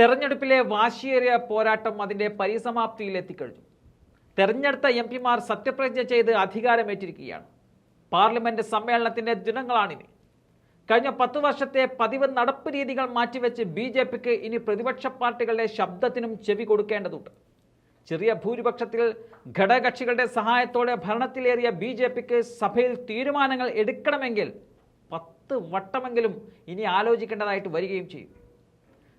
തെരഞ്ഞെടുപ്പിലെ വാശിയേറിയ പോരാട്ടം അതിന്റെ പരിസമാപ്തിയിൽ എത്തിക്കഴിഞ്ഞു തെരഞ്ഞെടുത്ത എം പിമാർ സത്യപ്രതിജ്ഞ ചെയ്ത് അധികാരമേറ്റിരിക്കുകയാണ്. പാർലമെന്റ് സമ്മേളനത്തിന്റെ ദിനങ്ങളാണിനി. കഴിഞ്ഞ പത്ത് വർഷത്തെ പതിവ് നടപ്പ് രീതികൾ മാറ്റിവെച്ച് ബി ജെ പിക്ക് ഇനി പ്രതിപക്ഷ പാർട്ടികളുടെ ശബ്ദത്തിനും ചെവി കൊടുക്കേണ്ടതുണ്ട്. ചെറിയ ഭൂരിപക്ഷത്തിൽ ഘടകകക്ഷികളുടെ സഹായത്തോടെ ഭരണത്തിലേറിയ ബി ജെ പിക്ക് സഭയിൽ തീരുമാനങ്ങൾ എടുക്കണമെങ്കിൽ പത്ത് വട്ടമെങ്കിലും ഇനി ആലോചിക്കേണ്ടതായിട്ട് വരികയും ചെയ്യും.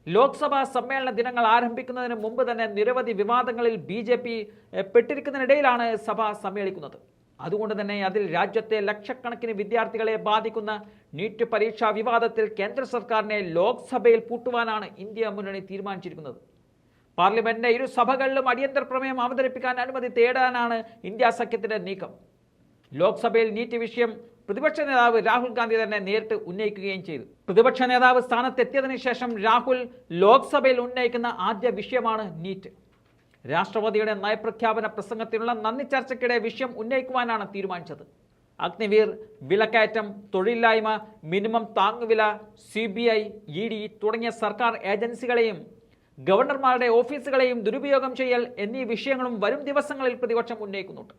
ലോക്സഭാ സമ്മേളന ദിനങ്ങൾ ആരംഭിക്കുന്നതിന് മുമ്പ് തന്നെ നിരവധി വിവാദങ്ങളിൽ ബി ജെ പി പെട്ടിരിക്കുന്നതിനിടയിലാണ് സഭ സമ്മേളിക്കുന്നത്. അതുകൊണ്ട് തന്നെ അതിൽ രാജ്യത്തെ ലക്ഷക്കണക്കിന് വിദ്യാർത്ഥികളെ ബാധിക്കുന്ന നീറ്റ് പരീക്ഷാ വിവാദത്തിൽ കേന്ദ്ര സർക്കാരിനെ ലോക്സഭയിൽ പൂട്ടുവാനാണ് ഇന്ത്യ മുന്നണി തീരുമാനിച്ചിരിക്കുന്നത്. പാർലമെന്റിന്റെ ഇരു സഭകളിലും അടിയന്തര പ്രമേയം അവതരിപ്പിക്കാൻ അനുമതി തേടാനാണ് ഇന്ത്യ സഖ്യത്തിന്റെ നീക്കം. ലോക്സഭയിൽ നീറ്റ് വിഷയം പ്രതിപക്ഷ നേതാവ് രാഹുൽ ഗാന്ധി തന്നെ നേരിട്ട് ഉന്നയിക്കുകയും ചെയ്തു. പ്രതിപക്ഷ നേതാവ് സ്ഥാനത്തെത്തിയതിനു ശേഷം രാഹുൽ ലോക്സഭയിൽ ഉന്നയിക്കുന്ന ആദ്യ വിഷയമാണ് നീറ്റ്. രാഷ്ട്രപതിയുടെ നയപ്രഖ്യാപന പ്രസംഗത്തിനുള്ള നന്ദി ചർച്ചയ്ക്കിടെ വിഷയം ഉന്നയിക്കുവാനാണ് തീരുമാനിച്ചത്. അഗ്നിവീർ വിലക്കയറ്റം തൊഴിലില്ലായ്മ മിനിമം താങ്ങുവില C B I E D തുടങ്ങിയ സർക്കാർ ഏജൻസികളെയും ഗവർണർമാരുടെ ഓഫീസുകളെയും ദുരുപയോഗം ചെയ്യൽ എന്നീ വിഷയങ്ങളും വരും ദിവസങ്ങളിൽ പ്രതിപക്ഷം ഉന്നയിക്കുന്നുണ്ട്.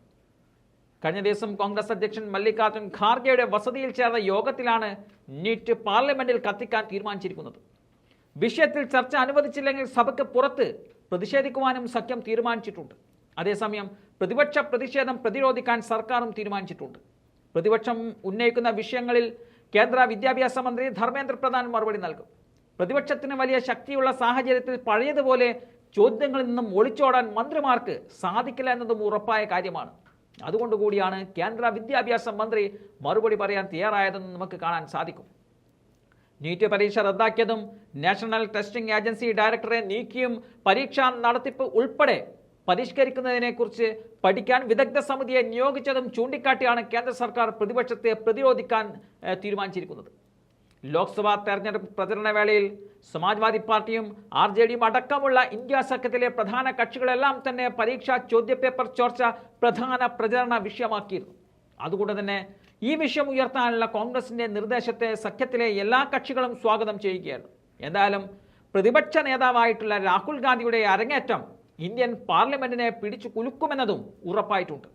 കഴിഞ്ഞ ദിവസം കോൺഗ്രസ് അധ്യക്ഷൻ മല്ലികാർജുൻ ഖാർഗെയുടെ വസതിയിൽ ചേർന്ന യോഗത്തിലാണ് നീറ്റ് പാർലമെന്റിൽ കത്തിക്കാൻ തീരുമാനിച്ചിരിക്കുന്നത്. വിഷയത്തിൽ ചർച്ച അനുവദിച്ചില്ലെങ്കിൽ സഭയ്ക്ക് പുറത്ത് പ്രതിഷേധിക്കുവാനും സഖ്യം തീരുമാനിച്ചിട്ടുണ്ട്. അതേസമയം പ്രതിപക്ഷ പ്രതിഷേധം പ്രതിരോധിക്കാൻ സർക്കാരും തീരുമാനിച്ചിട്ടുണ്ട്. പ്രതിപക്ഷം ഉന്നയിക്കുന്ന വിഷയങ്ങളിൽ കേന്ദ്ര വിദ്യാഭ്യാസ മന്ത്രി ധർമ്മേന്ദ്ര പ്രധാൻ മറുപടി നൽകും. പ്രതിപക്ഷത്തിന് വലിയ ശക്തിയുള്ള സാഹചര്യത്തിൽ പഴയതുപോലെ ചോദ്യങ്ങളിൽ നിന്നും ഒളിച്ചോടാൻ മന്ത്രിമാർക്ക് സാധിക്കില്ല എന്നതും ഉറപ്പായ കാര്യമാണ്. അതുകൊണ്ട് കൂടിയാണ് കേന്ദ്ര വിദ്യാഭ്യാസ മന്ത്രി മറുപടി പറയാൻ തയ്യാറായതെന്ന് നമുക്ക് കാണാൻ സാധിക്കും. നീറ്റ് പരീക്ഷ റദ്ദാക്കിയതും നാഷണൽ ടെസ്റ്റിംഗ് ഏജൻസി ഡയറക്ടറെ നീക്കിയും പരീക്ഷാ നടത്തിപ്പ് ഉൾപ്പെടെ പരിഷ്കരിക്കുന്നതിനെക്കുറിച്ച് പഠിക്കാൻ വിദഗ്ധ സമിതിയെ നിയോഗിച്ചതും ചൂണ്ടിക്കാട്ടിയാണ് കേന്ദ്ര സർക്കാർ പ്രതിപക്ഷത്തെ പ്രതിരോധിക്കാൻ തീരുമാനിച്ചിരിക്കുന്നത്. ലോക്സഭാ തെരഞ്ഞെടുപ്പ് പ്രചരണ വേളയിൽ സമാജ്വാദി പാർട്ടിയും ആർ ജെ ഡിയും അടക്കമുള്ള ഇന്ത്യ സഖ്യത്തിലെ പ്രധാന കക്ഷികളെല്ലാം തന്നെ പരീക്ഷാ ചോദ്യപേപ്പർ ചോർച്ച പ്രധാന പ്രചരണ വിഷയമാക്കിയിരുന്നു. അതുകൊണ്ട് തന്നെ ഈ വിഷയം ഉയർത്താനുള്ള കോൺഗ്രസിന്റെ നിർദ്ദേശത്തെ സഖ്യത്തിലെ എല്ലാ കക്ഷികളും സ്വാഗതം ചെയ്യുകയാണ്. എന്തായാലും പ്രതിപക്ഷ നേതാവായിട്ടുള്ള രാഹുൽ ഗാന്ധിയുടെ അരങ്ങേറ്റം ഇന്ത്യൻ പാർലമെന്റിനെ പിടിച്ചു കുലുക്കുമെന്നതും ഉറപ്പായിട്ടുണ്ട്.